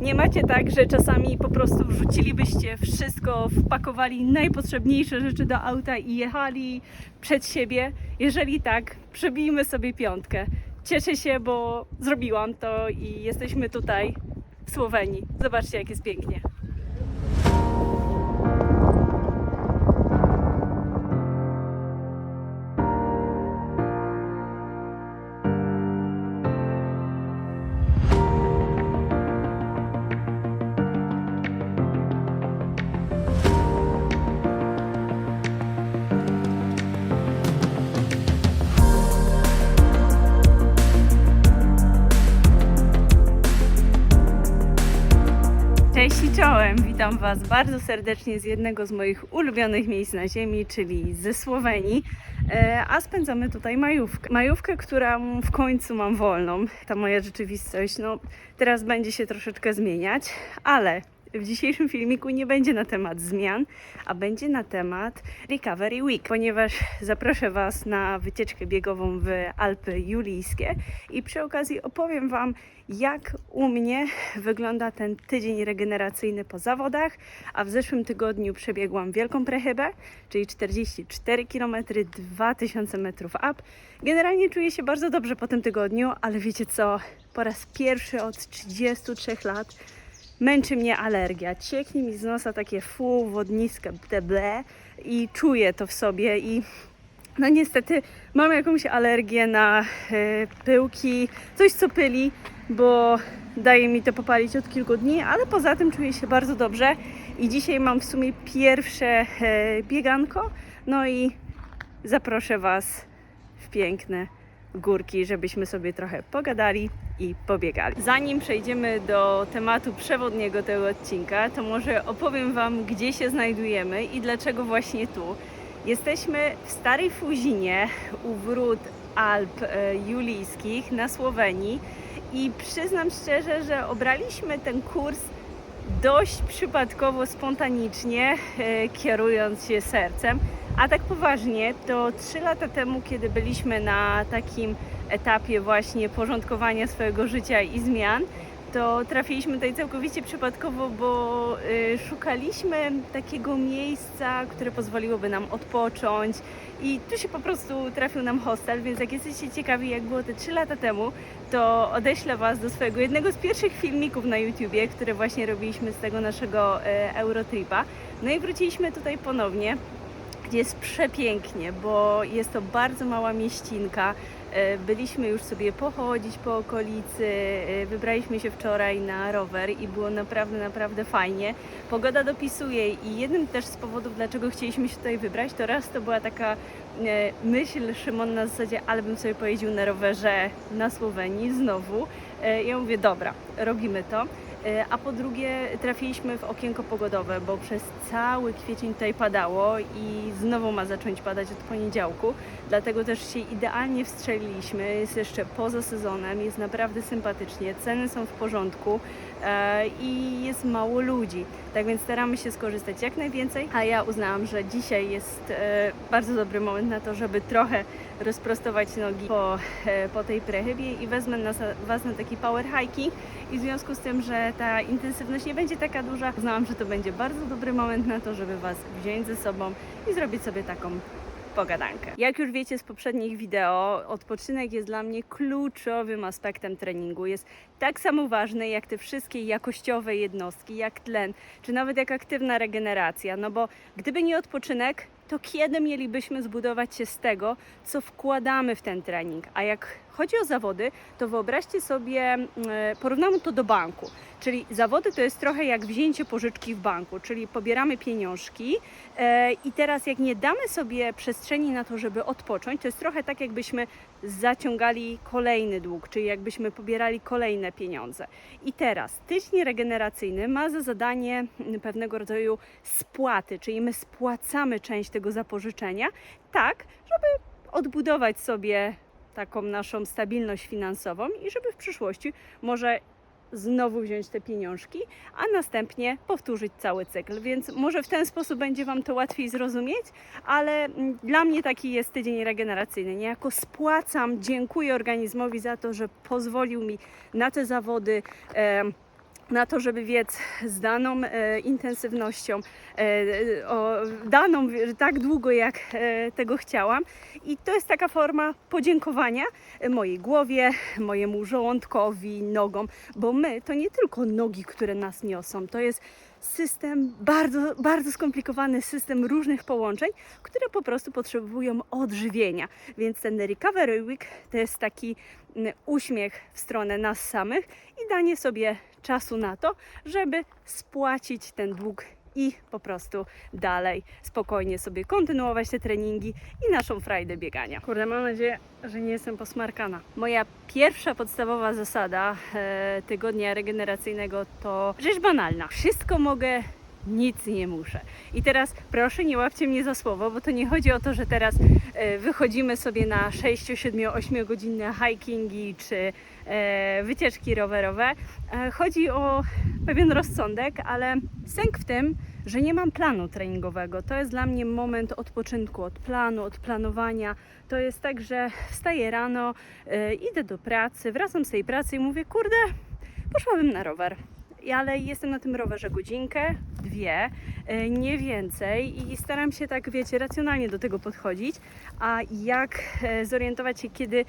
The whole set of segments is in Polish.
Nie macie tak, że czasami po prostu wrzucilibyście wszystko, wpakowali najpotrzebniejsze rzeczy do auta i jechali przed siebie? Jeżeli tak, przebijmy sobie piątkę. Cieszę się, bo zrobiłam to i jesteśmy tutaj w Słowenii. Zobaczcie, jak jest pięknie. Witam Was bardzo serdecznie z jednego z moich ulubionych miejsc na ziemi, czyli ze Słowenii. E, A spędzamy tutaj majówkę. Majówkę, którą w końcu mam wolną. Ta moja rzeczywistość, no teraz będzie się troszeczkę zmieniać, ale w dzisiejszym filmiku nie będzie na temat zmian, a będzie na temat Recovery Week, ponieważ zaproszę Was na wycieczkę biegową w Alpy Julijskie i przy okazji opowiem Wam, jak u mnie wygląda ten tydzień regeneracyjny po zawodach, a w zeszłym tygodniu przebiegłam Wielką Prechybę, czyli 44 km, 2000 metrów up. Generalnie czuję się bardzo dobrze po tym tygodniu, ale wiecie co, po raz pierwszy od 33 lat męczy mnie alergia. Cieknie mi z nosa takie fu, wodniska, ble i czuję to w sobie i no niestety mam jakąś alergię na e, pyłki, coś co pyli, bo daje mi to popalić od kilku dni, ale poza tym czuję się bardzo dobrze i dzisiaj mam w sumie pierwsze e, bieganko, no i zaproszę Was w piękne górki, żebyśmy sobie trochę pogadali i pobiegali. Zanim przejdziemy do tematu przewodniego tego odcinka, to może opowiem Wam, gdzie się znajdujemy i dlaczego właśnie tu. Jesteśmy w Starej Fuzinie u wrót Alp e, Julijskich na Słowenii i przyznam szczerze, że obraliśmy ten kurs dość przypadkowo, spontanicznie, e, kierując się sercem. A tak poważnie, to trzy lata temu, kiedy byliśmy na takim etapie właśnie porządkowania swojego życia i zmian, to trafiliśmy tutaj całkowicie przypadkowo, bo y, szukaliśmy takiego miejsca, które pozwoliłoby nam odpocząć i tu się po prostu trafił nam hostel, więc jak jesteście ciekawi jak było te 3 lata temu, to odeślę Was do swojego jednego z pierwszych filmików na YouTubie, które właśnie robiliśmy z tego naszego e, Eurotripa. No i wróciliśmy tutaj ponownie jest przepięknie, bo jest to bardzo mała mieścinka. E, Byliśmy już sobie pochodzić po okolicy, e, wybraliśmy się wczoraj na rower i było naprawdę, naprawdę fajnie. Pogoda dopisuje i jednym też z powodów, dlaczego chcieliśmy się tutaj wybrać, to raz to była taka e, myśl Szymon na zasadzie, ale bym sobie pojeździł na rowerze na Słowenii znowu. Ja mówię, dobra, robimy to. E, A po drugie trafiliśmy w okienko pogodowe, bo przez cały kwiecień tutaj padało i znowu ma zacząć padać od poniedziałku. Dlatego też się idealnie wstrzeliliśmy. Jest jeszcze poza sezonem, jest naprawdę sympatycznie, ceny są w porządku e, i jest mało ludzi. Tak więc staramy się skorzystać jak najwięcej, a ja uznałam, że dzisiaj jest e, bardzo dobry moment na to, żeby trochę rozprostować nogi po, e, po tej prechybie i wezmę nas, Was na taki power hiking i w związku z tym, że ta intensywność nie będzie taka duża, uznałam, że to będzie bardzo dobry moment na to, żeby Was wziąć ze sobą i zrobić sobie taką pogadankę. Jak już wiecie z poprzednich wideo, odpoczynek jest dla mnie kluczowym aspektem treningu. Jest tak samo ważny jak te wszystkie jakościowe jednostki, jak tlen, czy nawet jak aktywna regeneracja. No bo gdyby nie odpoczynek, to kiedy mielibyśmy zbudować się z tego, co wkładamy w ten trening? A jak chodzi o zawody, to wyobraźcie sobie, mm, porównamy to do banku. Czyli zawody to jest trochę jak wzięcie pożyczki w banku, czyli pobieramy pieniążki e, i teraz jak nie damy sobie przestrzeni na to, żeby odpocząć, to jest trochę tak jakbyśmy zaciągali kolejny dług, czyli jakbyśmy pobierali kolejne pieniądze. I teraz tydzień regeneracyjny ma za zadanie mm, pewnego rodzaju spłaty, czyli my spłacamy część tego zapożyczenia tak, żeby odbudować sobie taką naszą stabilność finansową i żeby w przyszłości może znowu wziąć te pieniążki, a następnie powtórzyć cały cykl. Więc może w ten sposób będzie Wam to łatwiej zrozumieć, ale mm, dla mnie taki jest tydzień regeneracyjny. Niejako spłacam, dziękuję organizmowi za to, że pozwolił mi na te zawody. Na to, żeby biec z daną e, intensywnością, e, o, daną tak długo, jak e, tego chciałam. I to jest taka forma podziękowania e, mojej głowie, mojemu żołądkowi, nogom, bo my to nie tylko nogi, które nas niosą, to jest system, bardzo, bardzo skomplikowany system różnych połączeń, które po prostu potrzebują odżywienia. Więc ten Recovery Week to jest taki mm, uśmiech w stronę nas samych i danie sobie czasu na to, żeby spłacić ten dług i po prostu dalej spokojnie sobie kontynuować te treningi i naszą frajdę biegania. Kurde, mam nadzieję, że nie jestem posmarkana. Moja pierwsza podstawowa zasada e, tygodnia regeneracyjnego to rzecz banalna. Wszystko mogę, nic nie muszę. I teraz proszę nie łapcie mnie za słowo, bo to nie chodzi o to, że teraz e, wychodzimy sobie na 6, 7, 8 godzinne hikingi czy e, wycieczki rowerowe. E, chodzi o pewien rozsądek, ale sęk w tym, że nie mam planu treningowego. To jest dla mnie moment odpoczynku od planu, od planowania. To jest tak, że wstaję rano, idę do pracy, wracam z tej pracy i mówię, kurde, poszłabym na rower. Ale jestem na tym rowerze godzinkę, dwie, e, nie więcej i staram się tak, wiecie, racjonalnie do tego podchodzić. A jak e, zorientować się, kiedy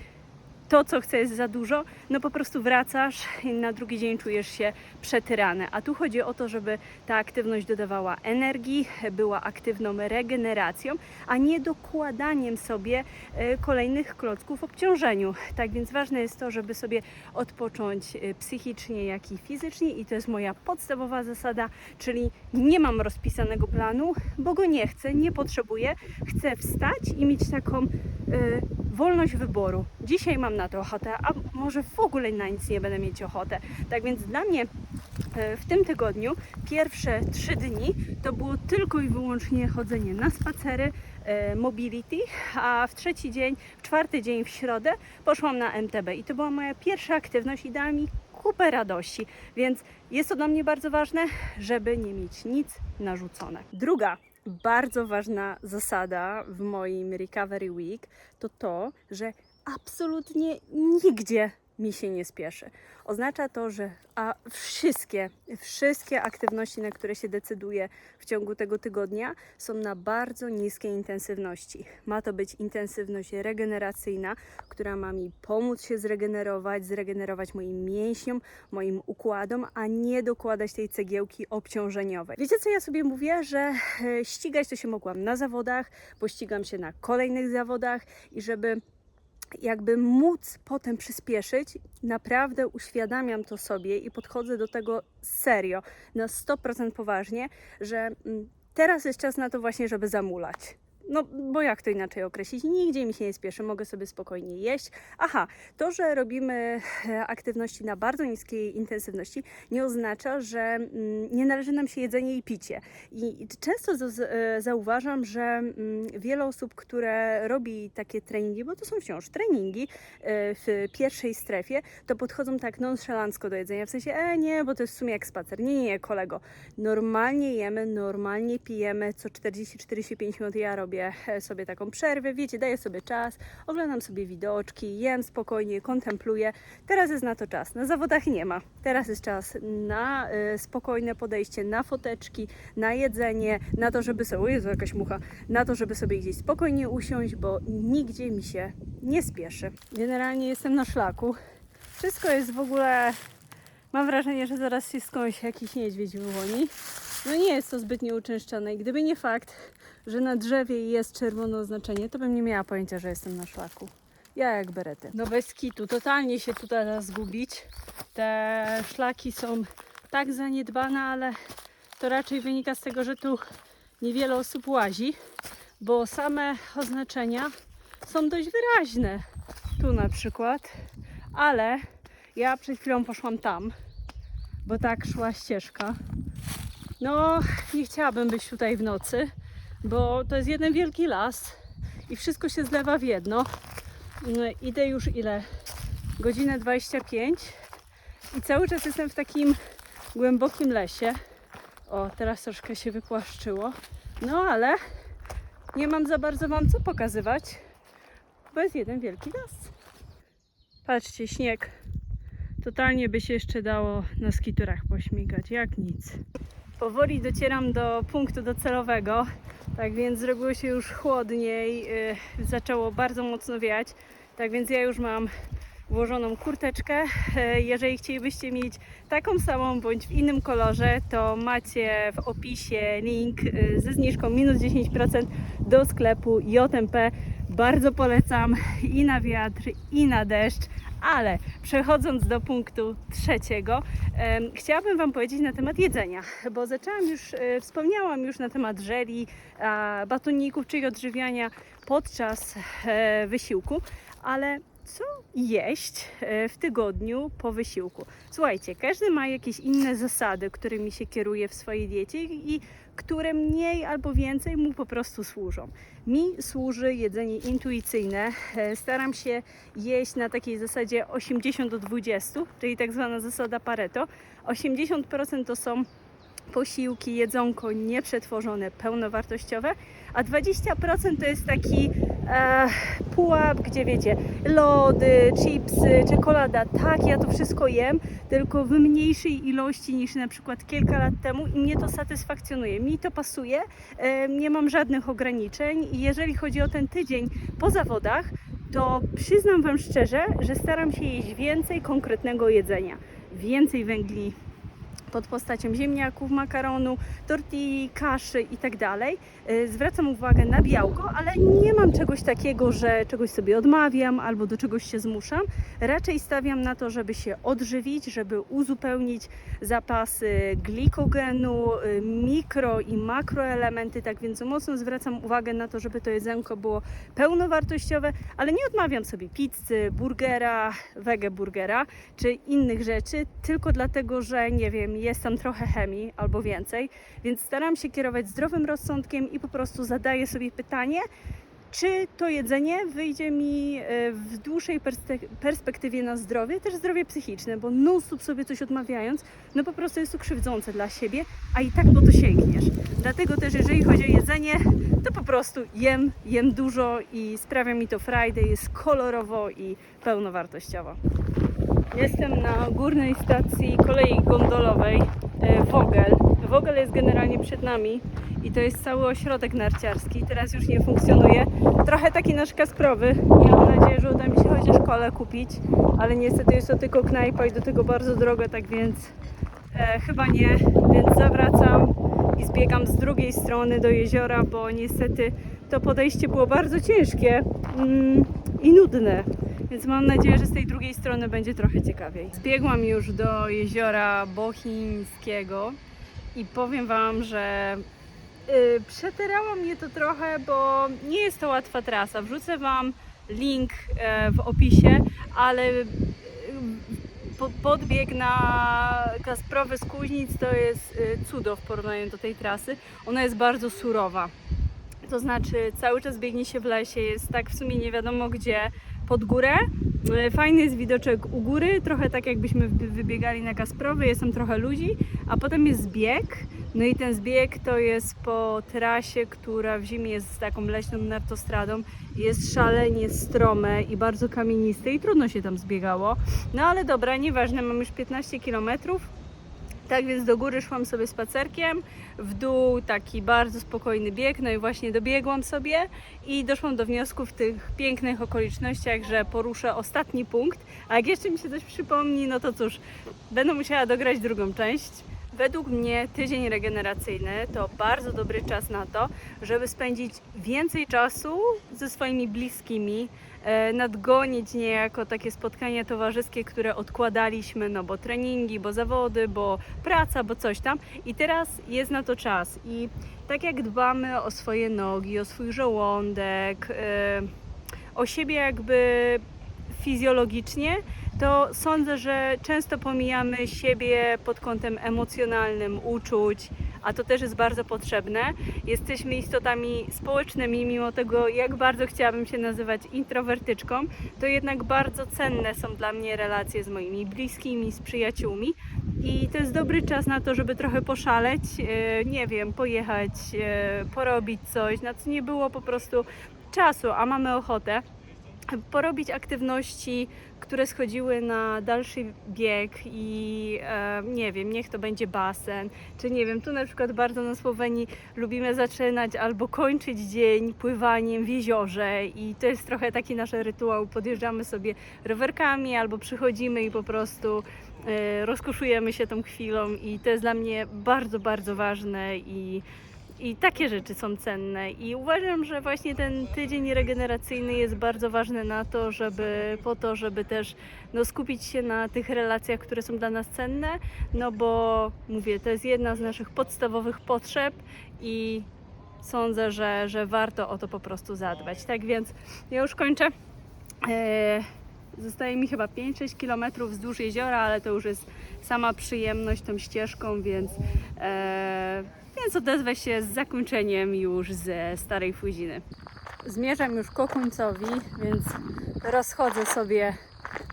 to, co chcę, jest za dużo, no po prostu wracasz i na drugi dzień czujesz się przetyrany. A tu chodzi o to, żeby ta aktywność dodawała energii, była aktywną regeneracją, a nie dokładaniem sobie e, kolejnych klocków w obciążeniu. Tak więc ważne jest to, żeby sobie odpocząć e, psychicznie, jak i fizycznie i to jest moja podstawowa zasada, czyli nie mam rozpisanego planu, bo go nie chcę, nie potrzebuję. Chcę wstać i mieć taką e, wolność wyboru. Dzisiaj mam na to ochotę, a może w ogóle na nic nie będę mieć ochotę. Tak więc dla mnie e, w tym tygodniu pierwsze trzy dni to było tylko i wyłącznie chodzenie na spacery, e, mobility, a w trzeci dzień, w czwarty dzień w środę poszłam na MTB i to była moja pierwsza aktywność i dała mi kupę radości, więc jest to dla mnie bardzo ważne, żeby nie mieć nic narzucone. Druga bardzo ważna zasada w moim Recovery Week to to, że absolutnie nigdzie mi się nie spieszy. Oznacza to, że a wszystkie, wszystkie aktywności, na które się decyduję w ciągu tego tygodnia, są na bardzo niskiej intensywności. Ma to być intensywność regeneracyjna, która ma mi pomóc się zregenerować, zregenerować moim mięśniom, moim układom, a nie dokładać tej cegiełki obciążeniowej. Wiecie, co ja sobie mówię, że e, ścigać to się mogłam na zawodach, bo ścigam się na kolejnych zawodach i żeby jakby móc potem przyspieszyć, naprawdę uświadamiam to sobie i podchodzę do tego serio, na 100% poważnie, że mm, teraz jest czas na to właśnie, żeby zamulać. No, bo jak to inaczej określić? Nigdzie mi się nie spieszy, mogę sobie spokojnie jeść. Aha, to, że robimy e, aktywności na bardzo niskiej intensywności, nie oznacza, że mm, nie należy nam się jedzenie i picie. I często e, zauważam, że mm, wiele osób, które robi takie treningi, bo to są wciąż treningi e, w pierwszej strefie, to podchodzą tak nonszalancko do jedzenia, w sensie, e nie, bo to jest w sumie jak spacer. Nie, nie, kolego. Normalnie jemy, normalnie pijemy, co 40-45 minut ja robię e, sobie taką przerwę, wiecie, daję sobie czas, oglądam sobie widoczki, jem spokojnie, kontempluję. Teraz jest na to czas. Na zawodach nie ma. Teraz jest czas na e, spokojne podejście, na foteczki, na jedzenie, na to, żeby sobie, o Jezu, jakaś mucha, na to, żeby sobie gdzieś spokojnie usiąść, bo nigdzie mi się nie spieszy. Generalnie jestem na szlaku. Wszystko jest w ogóle, mam wrażenie, że zaraz się skądś jakiś niedźwiedź wyłoni. No nie jest to zbytnio uczęszczane i gdyby nie fakt, że na drzewie jest czerwone oznaczenie, to bym nie miała pojęcia, że jestem na szlaku. Ja jak berety. No bez kitu, totalnie się tu da zgubić. Te szlaki są tak zaniedbane, ale to raczej wynika z tego, że tu niewiele osób łazi, bo same oznaczenia są dość wyraźne. Tu na przykład, ale ja przed chwilą poszłam tam, bo tak szła ścieżka. No, nie chciałabym być tutaj w nocy, bo to jest jeden wielki las i wszystko się zlewa w jedno. Mm, Idę już ile? Godzinę 25 i cały czas jestem w takim głębokim lesie. O, teraz troszkę się wypłaszczyło. No ale nie mam za bardzo Wam co pokazywać, bo jest jeden wielki las. Patrzcie, śnieg. Totalnie by się jeszcze dało na skiturach pośmigać, jak nic. Powoli docieram do punktu docelowego, tak więc zrobiło się już chłodniej, yy, zaczęło bardzo mocno wiać, tak więc ja już mam włożoną kurteczkę. E, Jeżeli chcielibyście mieć taką samą bądź w innym kolorze, to macie w opisie link y, ze zniżką minus 10% do sklepu JMP. Bardzo polecam i na wiatr, i na deszcz. Ale przechodząc do punktu trzeciego, em, chciałabym Wam powiedzieć na temat jedzenia, bo zaczęłam już, e, wspomniałam już na temat żeli, a, batoników, czyli odżywiania podczas e, wysiłku, ale co jeść e, w tygodniu po wysiłku? Słuchajcie, każdy ma jakieś inne zasady, którymi się kieruje w swojej diecie i które mniej albo więcej mu po prostu służą. Mi służy jedzenie intuicyjne. E, Staram się jeść na takiej zasadzie 80 do 20, czyli tak zwana zasada Pareto. 80% to są posiłki, jedzonko nieprzetworzone, pełnowartościowe, a 20% to jest taki e, pułap, gdzie wiecie, lody, chipsy, czekolada. Tak, ja to wszystko jem, tylko w mniejszej ilości niż na przykład kilka lat temu i mnie to satysfakcjonuje. Mi to pasuje, e, nie mam żadnych ograniczeń i jeżeli chodzi o ten tydzień po zawodach, to przyznam Wam szczerze, że staram się jeść więcej konkretnego jedzenia. Więcej węgli pod postacią ziemniaków, makaronu, tortilli, kaszy i tak. Y, Zwracam uwagę na białko, ale nie mam czegoś takiego, że czegoś sobie odmawiam albo do czegoś się zmuszam. Raczej stawiam na to, żeby się odżywić, żeby uzupełnić zapasy glikogenu, y, mikro i makroelementy. Tak więc mocno zwracam uwagę na to, żeby to jedzonko było pełnowartościowe, ale nie odmawiam sobie pizzy, burgera, wege burgera czy innych rzeczy, tylko dlatego, że nie wiem, jest tam trochę chemii albo więcej, więc staram się kierować zdrowym rozsądkiem i po prostu zadaję sobie pytanie, czy to jedzenie wyjdzie mi e, w dłuższej perspe- perspektywie na zdrowie, też zdrowie psychiczne, bo non-stop sobie coś odmawiając, no po prostu jest to krzywdzące dla siebie, a i tak po to sięgniesz. Dlatego też, jeżeli chodzi o jedzenie, to po prostu jem, jem dużo i sprawia mi to frajdę, jest kolorowo i pełnowartościowo. Jestem na górnej stacji kolei gondolowej e, Wogel. Wogel jest generalnie przed nami i to jest cały ośrodek narciarski. Teraz już nie funkcjonuje. Trochę taki nasz kasprowy. Mam nadzieję, że uda mi się chociaż kole kupić, ale niestety jest to tylko knajpa i do tego bardzo drogo, tak więc e, chyba nie. Więc zawracam i zbiegam z drugiej strony do jeziora, bo niestety to podejście było bardzo ciężkie mm, i nudne. Więc mam nadzieję, że z tej drugiej strony będzie trochę ciekawiej. Zbiegłam już do jeziora Bochińskiego i powiem Wam, że y, przeterało mnie to trochę, bo nie jest to łatwa trasa. Wrzucę Wam link e, w opisie, ale y, po, podbieg na Kasprowy z Kuźnic to jest y, cudo w porównaniu do tej trasy. Ona jest bardzo surowa. To znaczy cały czas biegnie się w lesie, jest tak w sumie nie wiadomo gdzie, pod górę. E, Fajny jest widoczek u góry, trochę tak jakbyśmy wy- wybiegali na Kasprowy, jest tam trochę ludzi, a potem jest zbieg. No i ten zbieg to jest po trasie, która w zimie jest taką leśną nartostradą. Jest szalenie strome i bardzo kamieniste i trudno się tam zbiegało. No ale dobra, nieważne, mam już 15 kilometrów. Tak więc do góry szłam sobie spacerkiem, w dół taki bardzo spokojny bieg, no i właśnie dobiegłam sobie i doszłam do wniosku w tych pięknych okolicznościach, że poruszę ostatni punkt, a jak jeszcze mi się coś przypomni, no to cóż, będę musiała dograć drugą część. Według mnie tydzień regeneracyjny to bardzo dobry czas na to, żeby spędzić więcej czasu ze swoimi bliskimi, nadgonić niejako takie spotkania towarzyskie, które odkładaliśmy, no bo treningi, bo zawody, bo praca, bo coś tam. I teraz jest na to czas. I tak jak dbamy o swoje nogi, o swój żołądek, e, o siebie jakby fizjologicznie, to sądzę, że często pomijamy siebie pod kątem emocjonalnym, uczuć, a to też jest bardzo potrzebne. Jesteśmy istotami społecznymi, mimo tego, jak bardzo chciałabym się nazywać introwertyczką, to jednak bardzo cenne są dla mnie relacje z moimi bliskimi, z przyjaciółmi. I to jest dobry czas na to, żeby trochę poszaleć, e, nie wiem, pojechać, e, porobić coś, na co nie było po prostu czasu, a mamy ochotę. Porobić aktywności, które schodziły na dalszy bieg i e, nie wiem, niech to będzie basen, czy nie wiem, tu na przykład bardzo na Słowenii lubimy zaczynać albo kończyć dzień pływaniem w jeziorze i to jest trochę taki nasz rytuał, podjeżdżamy sobie rowerkami albo przychodzimy i po prostu e, rozkoszujemy się tą chwilą i to jest dla mnie bardzo, bardzo ważne i i takie rzeczy są cenne. I uważam, że właśnie ten tydzień regeneracyjny jest bardzo ważny na to, żeby po to, żeby też no, skupić się na tych relacjach, które są dla nas cenne. No bo mówię, to jest jedna z naszych podstawowych potrzeb i sądzę, że, że warto o to po prostu zadbać. Tak więc ja już kończę. Eee, Zostaje mi chyba 5-6 km wzdłuż jeziora, ale to już jest sama przyjemność tą ścieżką, więc, e, więc odezwę się z zakończeniem już ze Starej Fuziny. Zmierzam już ku końcowi, więc rozchodzę sobie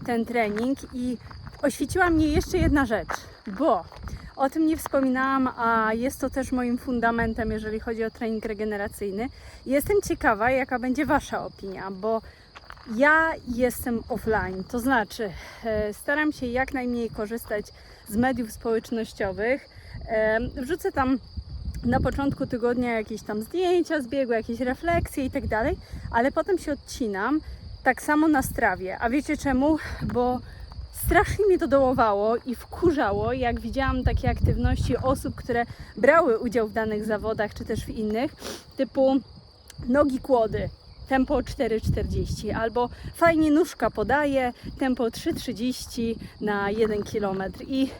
ten trening i oświeciła mnie jeszcze jedna rzecz, bo o tym nie wspominałam, a jest to też moim fundamentem, jeżeli chodzi o trening regeneracyjny. Jestem ciekawa, jaka będzie Wasza opinia, bo ja jestem offline, to znaczy e, staram się jak najmniej korzystać z mediów społecznościowych. E, wrzucę tam na początku tygodnia jakieś tam zdjęcia z biegu, jakieś refleksje i tak dalej, ale potem się odcinam. Tak samo na strawie. A wiecie czemu? Bo strasznie mnie to dołowało i wkurzało, jak widziałam takie aktywności osób, które brały udział w danych zawodach, czy też w innych, typu nogi kłody, tempo 4,40 albo fajnie nóżka podaje, tempo 3,30 na 1 km i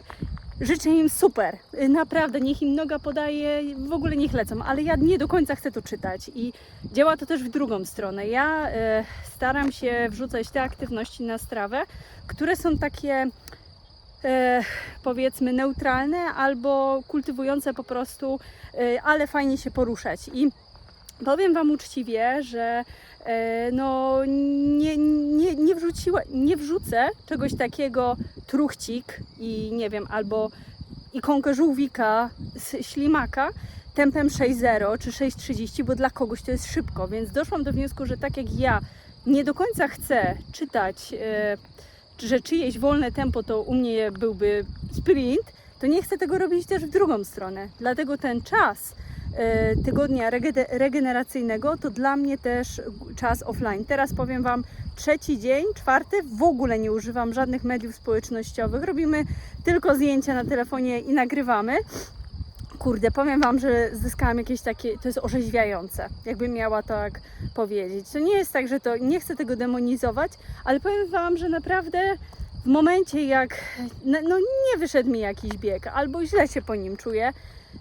życzę im super, naprawdę, niech im noga podaje, w ogóle niech lecą, ale ja nie do końca chcę to czytać i działa to też w drugą stronę. Ja e, staram się wrzucać te aktywności na strawę, które są takie e, powiedzmy neutralne albo kultywujące po prostu, e, ale fajnie się poruszać i Powiem Wam uczciwie, że e, no, nie, nie, nie, wrzuciła, nie wrzucę czegoś takiego truchcik i nie wiem, albo ikonkę żółwika z ślimaka tempem 6.0 czy 6.30, bo dla kogoś to jest szybko, więc doszłam do wniosku, że tak jak ja nie do końca chcę czytać, e, że czyjeś wolne tempo to u mnie byłby sprint, to nie chcę tego robić też w drugą stronę. Dlatego ten czas tygodnia rege- regeneracyjnego to dla mnie też czas offline. Teraz powiem Wam, trzeci dzień, czwarty, w ogóle nie używam żadnych mediów społecznościowych. Robimy tylko zdjęcia na telefonie i nagrywamy. Kurde, powiem Wam, że zyskałam jakieś takie, to jest orzeźwiające, jakbym miała tak powiedzieć. To nie jest tak, że to, nie chcę tego demonizować, ale powiem Wam, że naprawdę momencie jak, no no nie wyszedł mi jakiś bieg, albo źle się po nim czuję,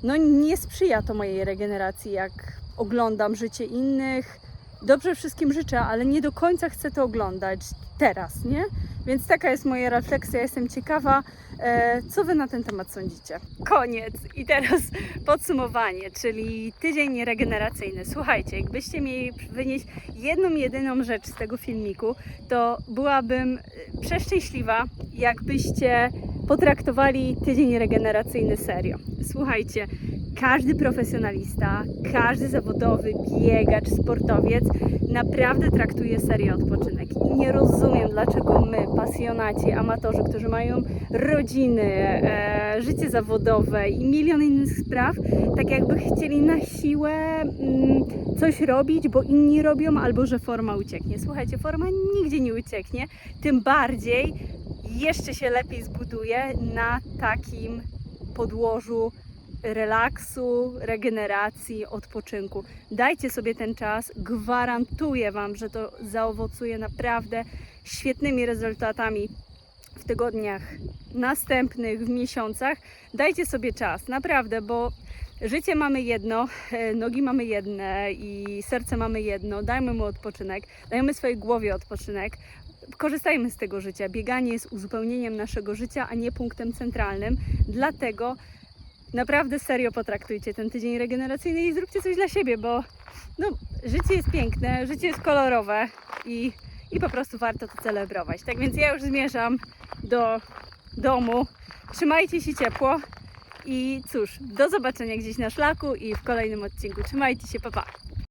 no nie sprzyja to mojej regeneracji, jak oglądam życie innych. Dobrze wszystkim życzę, ale nie do końca chcę to oglądać teraz, nie? Więc taka jest moja refleksja. Jestem ciekawa, e, co Wy na ten temat sądzicie. Koniec. I teraz podsumowanie, czyli tydzień regeneracyjny. Słuchajcie, jakbyście mieli wynieść jedną, jedyną rzecz z tego filmiku, to byłabym e, przeszczęśliwa, jakbyście potraktowali tydzień regeneracyjny serio. Słuchajcie, każdy profesjonalista, każdy zawodowy biegacz, sportowiec naprawdę traktuje serio odpoczynek. I nie rozumiem, dlaczego my, pasjonaci, amatorzy, którzy mają rodziny, e, życie zawodowe i milion innych spraw, tak jakby chcieli na siłę mm, coś robić, bo inni robią, albo że forma ucieknie. Słuchajcie, forma nigdzie nie ucieknie, tym bardziej jeszcze się lepiej zbuduje na takim podłożu relaksu, regeneracji, odpoczynku. Dajcie sobie ten czas, gwarantuję Wam, że to zaowocuje naprawdę świetnymi rezultatami w tygodniach następnych, w miesiącach. Dajcie sobie czas, naprawdę, bo życie mamy jedno, e, nogi mamy jedne i serce mamy jedno. Dajmy mu odpoczynek, dajmy swojej głowie odpoczynek. Korzystajmy z tego życia. Bieganie jest uzupełnieniem naszego życia, a nie punktem centralnym. Dlatego naprawdę serio potraktujcie ten tydzień regeneracyjny i zróbcie coś dla siebie, bo no, życie jest piękne, życie jest kolorowe i, i po prostu warto to celebrować. Tak więc ja już zmierzam do domu. Trzymajcie się ciepło i cóż, do zobaczenia gdzieś na szlaku i w kolejnym odcinku. Trzymajcie się, pa pa!